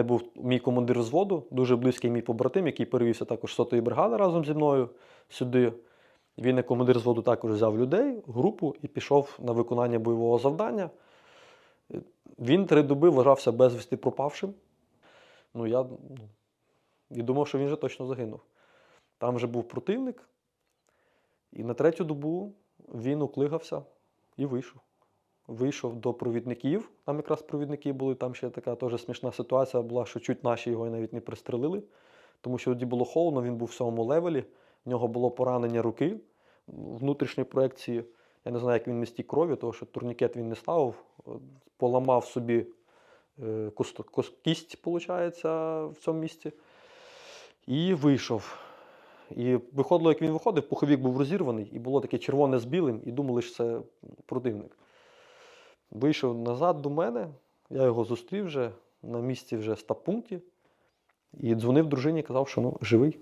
мене був мій командир взводу, дуже близький мій побратим, який перевівся також сотої бригади разом зі мною сюди. Він, як командир взводу, також взяв людей, групу і пішов на виконання бойового завдання. Він три доби вважався безвісти пропавшим. Ну, я ну, і думав, що він вже точно загинув. Там вже був противник, і на третю добу він уклигався і вийшов. Вийшов до провідників. Там якраз провідники були, там ще така теж смішна ситуація була, що чуть наші його навіть не пристрелили, тому що тоді було холодно, він був в сьомому левелі, в нього було поранення руки внутрішньої проекції. Я не знаю, як він не стік крові, тому що турнікет він не ставив, е, поламав собі е, кість, виходить, в цьому місці. І вийшов. І виходило, як він виходив, пуховік був розірваний, і було таке червоне з білим, і думали, що це противник. Вийшов назад до мене, я його зустрів вже на місці вже стаб-пункті, і дзвонив дружині, казав, що ну, живий.